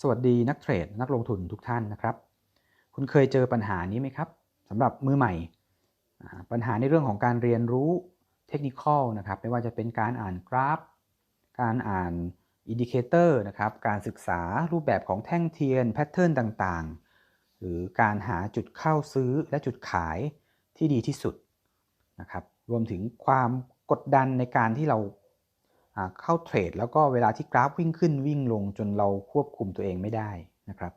สวัสดีนักเทรด นักลงทุนทุกท่านนะครับ คุณเคยเจอปัญหานี้ไหมครับสำหรับมือใหม่ ปัญหาในเรื่องของการเรียนรู้เทคนิคนะครับ ไม่ว่าจะเป็นการอ่านกราฟ การอ่านอินดิเคเตอร์นะครับ การศึกษารูปแบบของแท่งเทียนแพทเทิร์นต่างๆ หรือการหาจุดเข้าซื้อและจุดขายที่ดีที่สุดนะครับ รวมถึงความกดดันในการที่เรา เข้าเทรดแล้วก็เวลาที่กราฟวิ่งขึ้นวิ่งลงจนเราควบคุมตัวเองไม่ได้นะครับ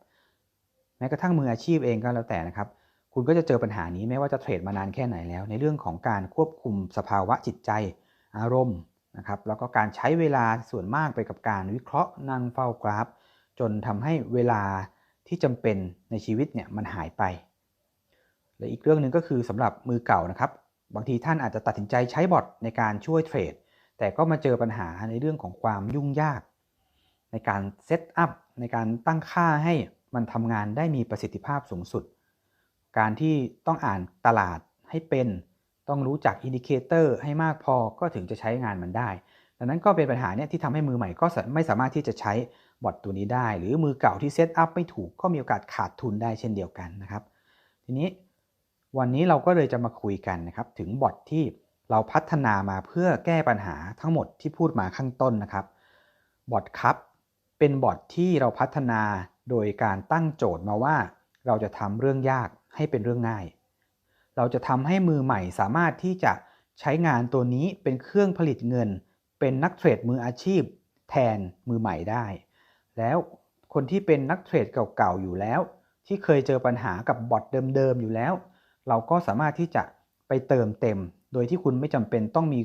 แม้กระทั่งมืออาชีพเองก็แล้วแต่นะครับ คุณก็จะเจอปัญหานี้แม้ว่าจะเทรดมานานแค่ไหนแล้ว ในเรื่องของการควบคุมสภาวะจิตใจอารมณ์นะครับแล้วก็การใช้เวลาส่วนมากไปกับการวิเคราะห์นั่งเฝ้ากราฟ จนทำให้เวลาที่จำเป็นในชีวิตเนี่ยมันหายไปและอีกเรื่องหนึ่งก็คือสำหรับมือเก่านะครับ บางทีท่านอาจจะตัดสินใจใช้บอทในการช่วยเทรด แต่ก็มาเจอปัญหาในเรื่องของความยุ่งยาก ในการเซตอัพในการตั้งค่าให้มันทำงานได้มีประสิทธิภาพสูงสุด การที่ต้องอ่านตลาดให้เป็น ต้องรู้จักอินดิเคเตอร์ให้มากพอก็ถึงจะใช้งานมันได้ ดังนั้นก็เป็นปัญหาเนี่ยที่ทำให้มือใหม่ก็ไม่สามารถที่จะใช้บอทตัวนี้ได้ หรือมือเก่าที่เซตอัพไม่ถูกก็มีโอกาสขาดทุนได้เช่นเดียวกันนะครับ ทีนี้วันนี้เราก็เลยจะมาคุยกันนะครับถึงบอทที่ เราพัฒนามาเพื่อแก้ปัญหาทั้งหมดที่พูดมาข้างต้นนะครับบอทคัพเป็นบอทที่เราพัฒนาโดยการตั้งโจทย์มาว่า เราจะทำเรื่องยากให้เป็นเรื่องง่าย เราจะทำให้มือใหม่สามารถที่จะใช้งานตัวนี้เป็นเครื่องผลิตเงิน เป็นนักเทรดมืออาชีพ แทนมือใหม่ได้ แล้วคนที่เป็นนักเทรดเก่าๆอยู่แล้ว ที่เคยเจอปัญหากับบอทเดิมๆอยู่แล้ว เราก็สามารถที่จะไปเติมเต็ม โดยที่คุณไม่จำเป็นต้องมี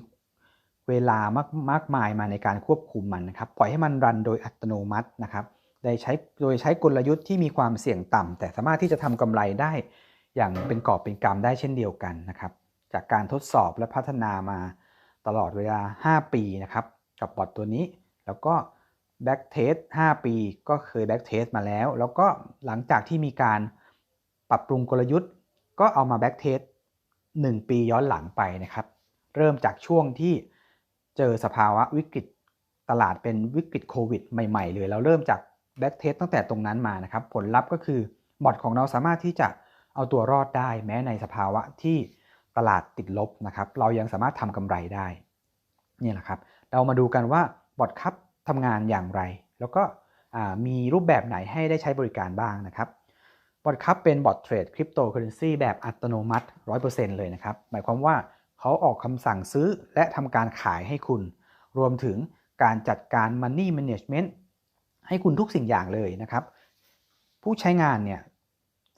เวลามากมากมายมาในการควบคุมมันนะครับ ปล่อยให้มันรันโดยอัตโนมัตินะครับโดยใช้โดยใช้กลยุทธ์ที่มีความเสี่ยงต่ำแต่สามารถที่จะทำกำไรได้อย่างเป็นกอบเป็นกำได้เช่นเดียวกันนะครับ จากการทดสอบและพัฒนามาตลอดเวลา 5 ปีนะครับกับบอทตัวนี้ แล้วก็แบ็กเทส5ปีก็เคยแบ็กเทสมาแล้ว แล้วก็หลังจากที่มีการปรับปรุงกลยุทธ์ ก็เอามาแบ็กเทส 1 ปีย้อนหลังไปนะครับ เริ่มจากช่วงที่เจอสภาวะวิกฤตตลาดเป็นวิกฤตโควิดใหม่ๆเลยเราเริ่มจากแบ็กเทสตั้งแต่ตรงนั้นมานะครับ ผลลัพธ์ก็คือบอทของเราสามารถที่จะเอาตัวรอดได้แม้ในสภาวะที่ตลาดติดลบนะครับ เรายังสามารถทำกำไรได้นี่แหละครับ เรามาดูกันว่าบอทคัพทำงานอย่างไร แล้วก็มีรูปแบบไหนให้ได้ใช้บริการบ้างนะครับ บอทคัพเป็นบอทเทรดคริปโตเคอเรนซีแบบอัตโนมัติ 100%เลยนะครับ หมายความว่าเขาออกคำสั่งซื้อและทำการขายให้คุณ รวมถึงการจัดการ Money Management ให้คุณทุกสิ่งอย่างเลยนะครับ ผู้ใช้งานเนี่ย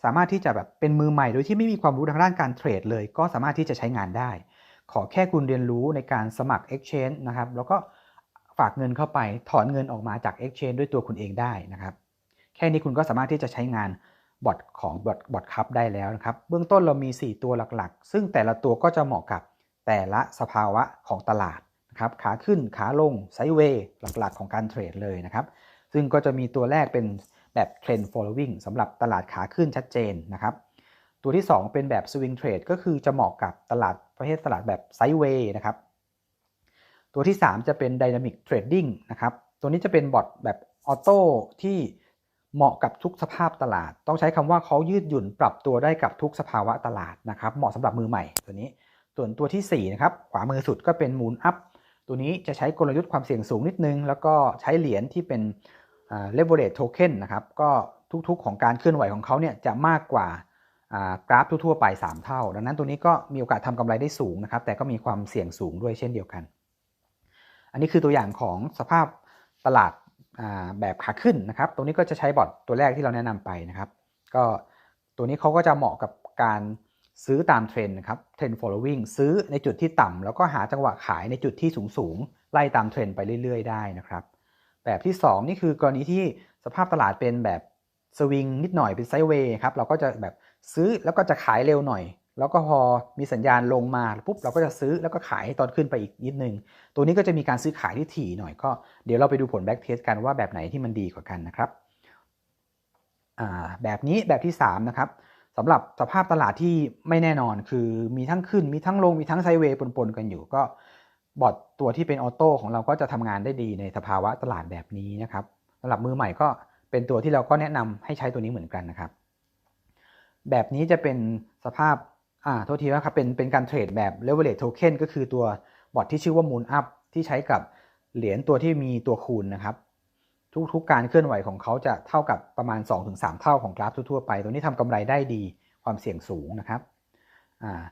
สามารถที่จะแบบเป็นมือใหม่โดยที่ไม่มีความรู้ทางด้านการเทรดเลย ก็สามารถที่จะใช้งานได้ ขอแค่คุณเรียนรู้ในการสมัคร Exchange นะครับแล้วก็ฝากเงินเข้าไปถอนเงินออกมาจาก Exchange ด้วยตัวคุณเองได้นะครับ แค่นี้คุณก็สามารถที่จะใช้งาน บอทของบอทบอทคัพได้แล้วนะครับ เบื้องต้นเรามี 4 ตัวหลักๆ ซึ่งแต่ละตัวก็จะเหมาะกับแต่ละสภาวะของตลาดนะครับ ขาขึ้นขาลงไซด์เวย์หลักๆ ของการเทรดเลยนะครับ ซึ่งก็จะมีตัวแรกเป็นแบบเทรนด์ following สำหรับตลาดขาขึ้นชัดเจนนะครับ ตัวที่ 2 เป็นแบบ swing trade ก็คือจะเหมาะกับตลาดประเภทตลาดแบบไซด์เวย์นะครับ ตัวที่ 3 จะเป็น dynamic trading นะครับ ตัวนี้จะเป็นบอทแบบออโต้ที่ เหมาะกับทุกสภาพตลาด ต้องใช้คำว่าเขายืดหยุ่นปรับตัวได้กับทุกสภาวะตลาดนะครับ เหมาะสำหรับมือใหม่ตัวนี้ ส่วนตัวที่4นะครับ ขวามือสุดก็เป็นมูนอัพ ตัวนี้จะใช้กลยุทธ์ความเสี่ยงสูงนิดนึง แล้วก็ใช้เหรียญที่เป็นเลเวอเรจโทเค็นนะครับ ก็ทุกๆ ของการเคลื่อนไหวของเขาเนี่ยจะมากกว่ากราฟทั่วๆไป 3 เท่า ดังนั้นตัวนี้ก็มีโอกาสทำกำไรได้สูงนะครับ แต่ก็มีความเสี่ยงสูงด้วยเช่นเดียวกัน อันนี้คือตัวอย่างของสภาพตลาด แบบขาขึ้นนะครับ ตรงนี้ก็จะใช้บอทตัวแรกที่เราแนะนำไปนะครับ ก็ตัวนี้เขาก็จะเหมาะกับการซื้อตามเทรนนะครับเทรน following ซื้อในจุดที่ต่ำแล้วก็หาจังหวะขายในจุดที่สูงสูงไล่ตามเทรนไปเรื่อย ๆ ได้นะครับ แบบที่ 2 นี่คือกรณีที่สภาพตลาดเป็นแบบสวิงนิดหน่อยเป็นไซด์เวย์ครับเราก็จะแบบซื้อแล้วก็จะขายเร็วหน่อย แล้วก็พอมีสัญญาณลงมาปุ๊บเราก็จะซื้อแล้วก็ขายตอนขึ้นไปอีกนิดนึง ตัวนี้ก็จะมีการซื้อขายที่ถี่หน่อยก็เดี๋ยวเราไปดูผลแบ็กเทสกันว่าแบบไหนที่มันดีกว่ากันนะครับแบบนี้แบบที่3นะครับสำหรับสภาพตลาดที่ไม่แน่นอนคือมีทั้งขึ้นมีทั้งลงมีทั้งไซเวย์ปนๆกันอยู่ก็บอทตัวที่เป็นออโต้ของเราก็จะทำงานได้ดีในสภาวะตลาดแบบนี้นะครับสำหรับมือใหม่ก็เป็นตัวที่เราก็แนะนำให้ใช้ตัวนี้เหมือนกันนะครับ แบบนี้จะเป็นสภาพ อ่าโทษทีนะครับเป็นเป็นการเทรดแบบ leverage token ก็คือตัวบอทที่ชื่อว่า moon up ที่ใช้กับเหรียญตัวที่มีตัวคูณนะครับ ทุกๆการเคลื่อนไหวของเขาจะเท่ากับประมาณ 2-3 เท่าของกราฟทั่วๆไป ตัวนี้ทำกำไรได้ดีความเสี่ยงสูงนะครับอ่า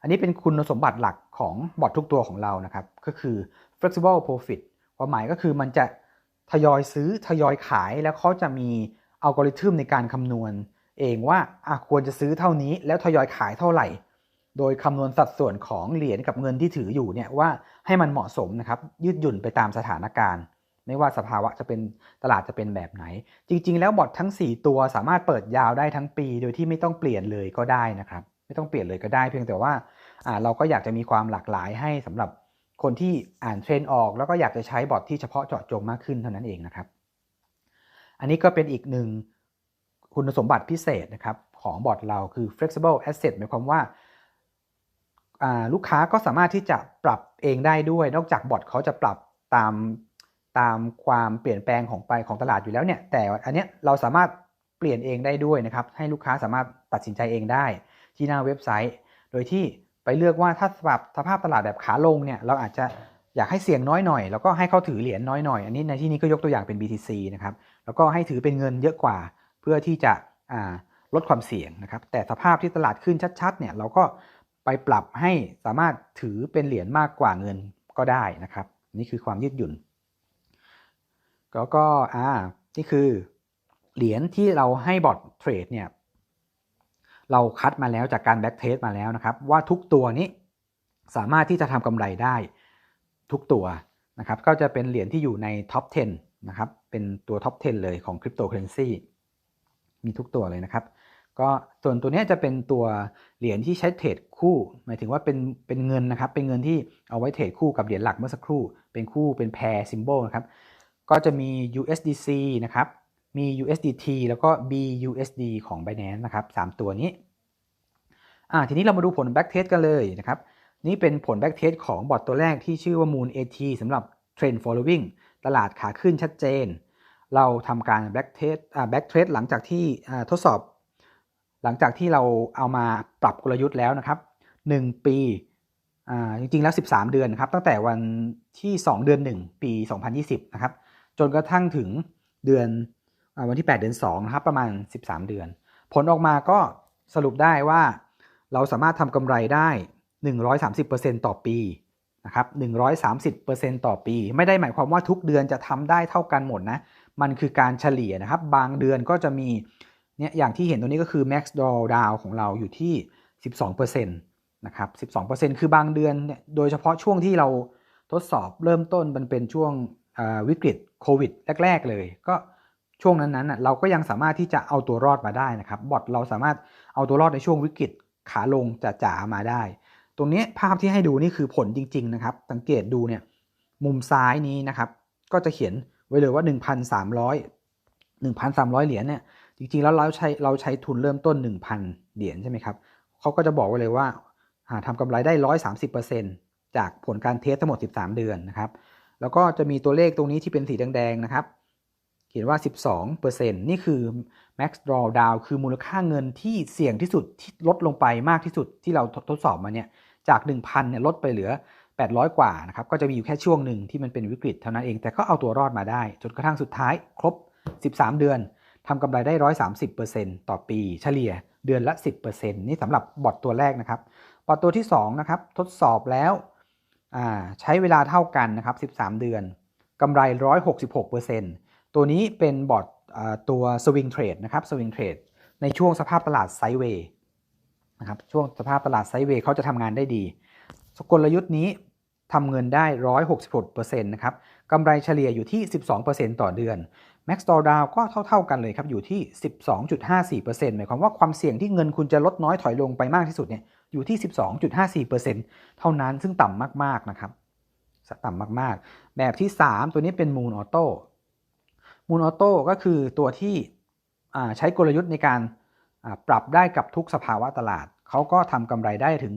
อันนี้เป็นคุณสมบัติหลักของบอททุกตัวของเรานะครับ ก็คือ flexible profit ความหมายก็คือมันจะทยอยซื้อทยอยขายแล้วเขาจะมีอัลกอริทึมในการคำนวณ เองว่าควรจะซื้อเท่านี้แล้วทยอยขายเท่าไหร่ โดยคำนวณสัดส่วนของเหรียญกับเงินที่ถืออยู่เนี่ยว่าให้มันเหมาะสมนะครับยืดหยุ่นไปตามสถานการณ์ ไม่ว่าสภาวะจะเป็นตลาดจะเป็นแบบไหน จริง ๆ แล้วบอททั้ง 4 ตัวสามารถเปิดยาวได้ทั้งปี โดยที่ไม่ต้องเปลี่ยนเลยก็ได้นะครับ ไม่ต้องเปลี่ยนเลยก็ได้ เพียงแต่ว่าเราก็อยากจะมีความหลากหลายให้สำหรับคนที่อ่านเทรนออก แล้วก็อยากจะใช้บอทที่เฉพาะเจาะจงมากขึ้นเท่านั้นเองนะครับ อันนี้ก็เป็นอีกหนึ่ง คุณสมบัติพิเศษนะครับของบอร์ดเราคือ flexible asset หมายความว่าลูกค้าก็สามารถที่จะปรับเองได้ด้วย นอกจากบอร์ดเขาจะปรับตามตามความเปลี่ยนแปลงของไปของตลาดอยู่แล้วเนี่ย แต่อันเนี้ยเราสามารถเปลี่ยนเองได้ด้วยนะครับ ให้ลูกค้าสามารถตัดสินใจเองได้ที่หน้าเว็บไซต์ โดยที่ไปเลือกว่าถ้าสภาพสภาพตลาดแบบขาลงเนี่ย เราอาจจะอยากให้เสี่ยงน้อยหน่อย แล้วก็ให้เขาถือเหรียญน้อยหน่อย อันนี้ในที่นี้ก็ยกตัวอย่างเป็น BTC นะครับ แล้วก็ให้ถือเป็นเงินเยอะกว่า เพื่อที่จะลดความเสี่ยงนะครับ แต่สภาพที่ตลาดขึ้นชัดๆเนี่ยเราก็ไปปรับให้สามารถถือเป็นเหรียญมากกว่าเงินก็ได้นะครับ นี่คือความยืดหยุ่น แล้วก็อ่านี่คือเหรียญที่เราให้บอทเทรดเนี่ยเราคัดมาแล้วจากการแบ็กเทสมาแล้วนะครับ ว่าทุกตัวนี้สามารถที่จะทำกำไรได้ทุกตัวนะครับ ก็จะเป็นเหรียญที่อยู่ในท็อป 10 นะครับ เป็นตัวท็อป 10 เลยของคริปโตเคอเรนซี มีทุกตัวเลยนะครับ ก็ส่วนตัวนี้จะเป็นตัวเหรียญที่ใช้เทรดคู่ หมายถึงว่าเป็นเป็นเงินนะครับ เป็นเงินที่เอาไว้เทรดคู่กับเหรียญหลักเมื่อสักครู่ เป็นคู่เป็นแพรซิมโบลนะครับ ก็จะมี USDC นะครับ มี USDT แล้วก็ BUSD ของ Binance นะครับ3ตัวนี้อ่าทีนี้เรามาดูผล back test กันเลยนะครับ นี่เป็นผล back test ของบอทตัวแรกที่ชื่อว่า Moon AT สำหรับ Trend Following ตลาดขาขึ้นชัดเจน เราทำการ back test อ่า back test หลังจากที่ทดสอบ หลังจากที่เราเอามาปรับกลยุทธ์แล้วนะครับ 1 ปีอ่าจริงๆแล้ว 13 เดือนครับ ตั้งแต่วันที่ 2 เดือน 1 ปี 2020 นะครับ จนกระทั่งถึงเดือนอวันที่ 8 เดือน2นะครับ ประมาณ 13 เดือน ผลออกมาก็สรุปได้ว่าเราสามารถทำกำไรได้ 130%ต่อปีนะครับ130%ต่อปี ไม่ได้หมายความว่าทุกเดือนจะทำได้เท่ากันหมดนะ มันคือการเฉลี่ยนะครับ บางเดือนก็จะมีเนี่ยอย่างที่เห็นตรงนี้ก็คือ max drawdown ของเราอยู่ที่ 12%นะครับ 12%คือบางเดือนเนี่ยโดยเฉพาะช่วงที่เราทดสอบเริ่มต้นมันเป็นช่วงวิกฤตโควิดแรก ๆ เลย ก็ช่วงนั้นๆเราก็ยังสามารถที่จะเอาตัวรอดมาได้นะครับ บอทเราสามารถเอาตัวรอดในช่วงวิกฤตขาลงจะจ๋ามาได้ ตรงนี้ภาพที่ให้ดูนี่คือผลจริง ๆ นะครับ สังเกตดูเนี่ยมุมซ้ายนี้นะครับ ก็จะเขียน ไว้เลยว่า 1,300 1,300 เหรียญเนี่ยจริงๆแล้วเราใช้เราใช้ทุนเริ่มต้น 1,000 เหรียญใช่ไหมครับเขาก็จะบอกไว้เลยว่าทำกำไรได้ 130%จากผลการเทสทั้งหมด 13 เดือนนะครับ แล้วก็จะมีตัวเลขตรงนี้ที่เป็นสีแดงๆนะครับ เขียนว่า 12%นี่คือ max drawdown คือมูลค่าเงินที่เสี่ยงที่สุดที่ลดลงไปมากที่สุดที่เราทดสอบมาเนี่ยจาก 1,000เนี่ยลดไปเหลือ 800 กว่านะครับก็จะมีอยู่แค่ช่วงหนึ่งที่มันเป็นวิกฤตเท่านั้นเองแต่ก็เอาตัวรอดมาได้ จนกระทั่งสุดท้ายครบ 13 เดือนทำกำไรได้ 130%ต่อปี เฉลี่ยเดือนละ 10%นี่สำหรับบอทตัวแรกนะครับบอทตัวที่2นะครับทดสอบแล้วใช้เวลาเท่ากันนะครับ 13 เดือนกำไร 166%ตัวนี้เป็นบอทตัวสวิงเทรดนะครับสวิงเทรดในช่วงสภาพตลาดไซด์เวย์นะครับช่วงสภาพตลาดไซด์เวย์เขาจะทำงานได้ดี กลยุทธ์นี้ทำเงินได้ 166%นะครับกำไรเฉลี่ยอยู่ที่ 12%ต่อเดือน Max Drawdown ก็เท่า ๆ กันเลยครับ อยู่ที่ 12.54%หมายความว่าความเสี่ยงที่เงินคุณจะลดน้อยถอยลงไปมากที่สุดเนี่ยอยู่ที่ 12.54%เท่านั้นซึ่งต่ำมาก ๆ นะครับต่ำมากๆ แบบที่ 3 ตัวนี้เป็น Moon Auto Moon Auto ก็คือตัวที่ใช้กลยุทธ์ในการปรับได้กับทุกสภาวะตลาด เขาก็ทำกำไรได้ถึง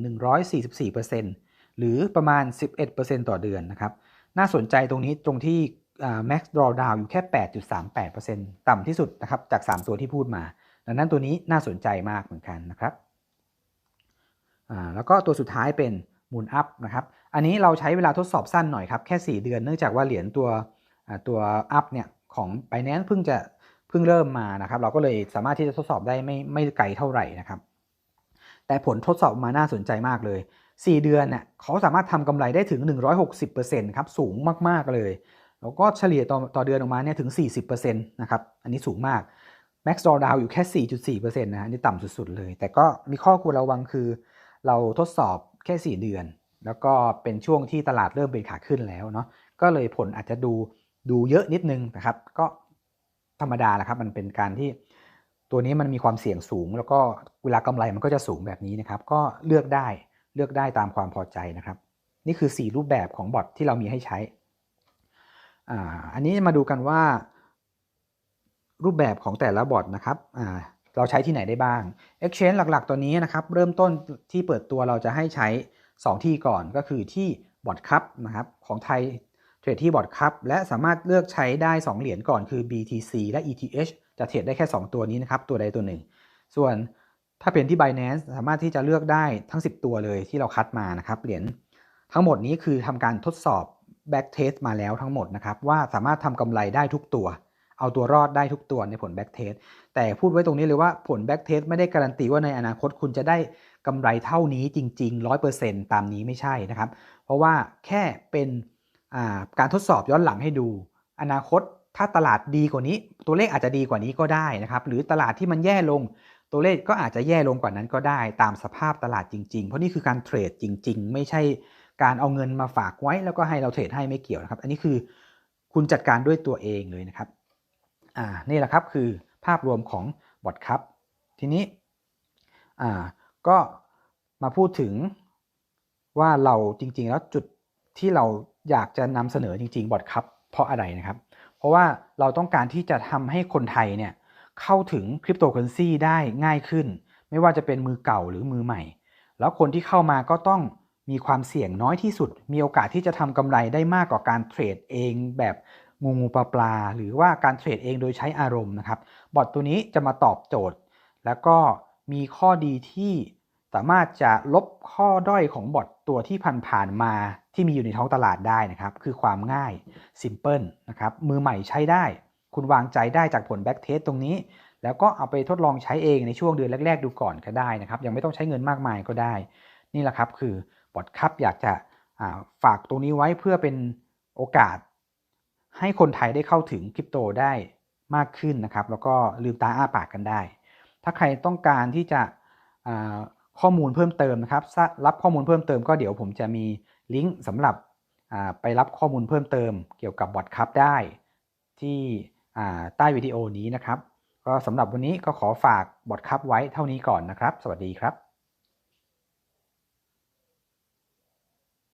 144% หรือประมาณ 11%ต่อเดือนนะครับ น่าสนใจตรงนี้ตรงที่ max drawdown อยู่แค่ 8.38%ต่ำที่สุดนะครับจาก 3 ตัวที่พูดมา ดังนั้นตัวนี้น่าสนใจมากเหมือนกันนะครับ แล้วก็ตัวสุดท้ายเป็น moon up นะครับ อันนี้เราใช้เวลาทดสอบสั้นหน่อยครับ แค่ 4 เดือนเนื่องจากว่าเหรียญตัวตัว up เนี่ยของ Binance เพิ่งจะเพิ่งเริ่มมานะครับ เราก็เลยสามารถที่จะทดสอบได้ไม่ไม่ไกลเท่าไหร่นะครับ แต่ผลทดสอบมาน่าสนใจมากเลย 4 เดือนเนี่ยเขาสามารถทำกำไรได้ถึง 160%ครับสูงมาก ๆ เลย แล้วก็เฉลี่ยต่อต่อเดือนออกมาเนี่ยถึง 40%นะครับอันนี้สูงมาก Max Drawdown อยู่แค่ 4.4%นะฮะนี่ต่ำสุด ๆ เลย แต่ก็มีข้อควรระวังคือ เราทดสอบแค่ 4 เดือน แล้วก็เป็นช่วงที่ตลาดเริ่มเป็นขาขึ้นแล้วเนาะก็เลยผลอาจจะดูดูเยอะนิดนึงนะครับก็ธรรมดาแหละครับมันเป็นการที่ตัวนี้มันมีความเสี่ยงสูง แล้วก็เวลากำไรมันก็จะสูงแบบนี้นะครับ ก็เลือกได้ เลือกได้ตามความพอใจนะครับ นี่คือ 4 รูปแบบของบอทที่เรามีให้ใช้อ่าอันนี้มาดูกันว่า รูปแบบของแต่ละบอทนะครับอ่าเราใช้ที่ไหนได้บ้าง Exchange หลักๆ ตัวนี้นะครับ เริ่มต้นที่เปิดตัวเราจะให้ใช้ 2 ที่ก่อนก็คือที่บอทคัพนะครับของไทยเทรดที่บอทคัพและสามารถเลือกใช้ได้ 2 เหรียญก่อนคือ BTC และ ETH จะเทรดได้แค่ 2 ตัวนี้นะครับ ตัวใดตัวหนึ่ง ส่วน ถ้าเป็นที่ Binance สามารถที่จะเลือกได้ทั้ง 10 ตัวเลยที่เราคัดมานะครับเหรียญทั้งหมดนี้คือทำการทดสอบ back test มาแล้วทั้งหมดนะครับว่าสามารถทำกำไรได้ทุกตัว เอาตัวรอดได้ทุกตัวในผล back test แต่พูดไว้ตรงนี้เลยว่าผล back test ไม่ได้การันตีว่าในอนาคตคุณจะได้กำไรเท่านี้จริง ๆ 100%ตามนี้ไม่ใช่นะครับ เพราะว่าแค่เป็นการทดสอบย้อนหลังให้ดู อนาคตถ้าตลาดดีกว่านี้ ตัวเลขอาจจะดีกว่านี้ก็ได้นะครับ หรือตลาดที่มันแย่ลง ตัวเลขก็อาจจะแย่ลงกว่านั้นก็ได้ตามสภาพตลาดจริงๆ เพราะนี่คือการเทรดจริง ๆ ไม่ใช่การเอาเงินมาฝากไว้แล้วก็ให้เราเทรดให้ไม่เกี่ยวนะครับ อันนี้คือคุณจัดการด้วยตัวเองเลยนะครับอ่านี่แหละครับคือภาพรวมของบอทครับทีนี้อ่าก็มาพูดถึงว่าเราจริงๆ แล้วจุดที่เราอยากจะนำเสนอจริงๆบอทครับเพราะอะไรนะครับ เพราะว่าเราต้องการที่จะทำให้คนไทยเนี่ย เข้าถึงคริปโตเคอเรนซีได้ง่ายขึ้น ไม่ว่าจะเป็นมือเก่าหรือมือใหม่ แล้วคนที่เข้ามาก็ต้องมีความเสี่ยงน้อยที่สุด มีโอกาสที่จะทำกำไรได้มากกว่าการเทรดเองแบบงูงูปลาปลา หรือว่าการเทรดเองโดยใช้อารมณ์นะครับ บอทตัวนี้จะมาตอบโจทย์ แล้วก็มีข้อดีที่สามารถจะลบข้อด้อยของบอทตัวที่ผ่านๆมาที่มีอยู่ในท้องตลาดได้นะครับ คือความง่าย simple นะครับ มือใหม่ใช้ได้ คุณวางใจได้จากผลแบ็กเทสตรงนี้ แล้วก็เอาไปทดลองใช้เองในช่วงเดือนแรก ๆ ดูก่อนก็ได้นะครับ ยังไม่ต้องใช้เงินมากมายก็ได้ นี่แหละครับคือบอทคับอยากจะฝากตรงนี้ไว้เพื่อเป็นโอกาส ให้คนไทยได้เข้าถึงคริปโตได้มากขึ้นนะครับ แล้วก็ลืมตาอ้าปากกันได้ ถ้าใครต้องการที่จะข้อมูลเพิ่มเติมนะครับ รับข้อมูลเพิ่มเติมก็เดี๋ยวผมจะมีลิงก์สำหรับไปรับข้อมูลเพิ่มเติมเกี่ยวกับบอทคัพได้ที่ ใต้วิดีโอนี้นะครับ ก็สำหรับวันนี้ก็ขอฝากบอดคับไว้เท่านี้ก่อนนะครับ สวัสดีครับ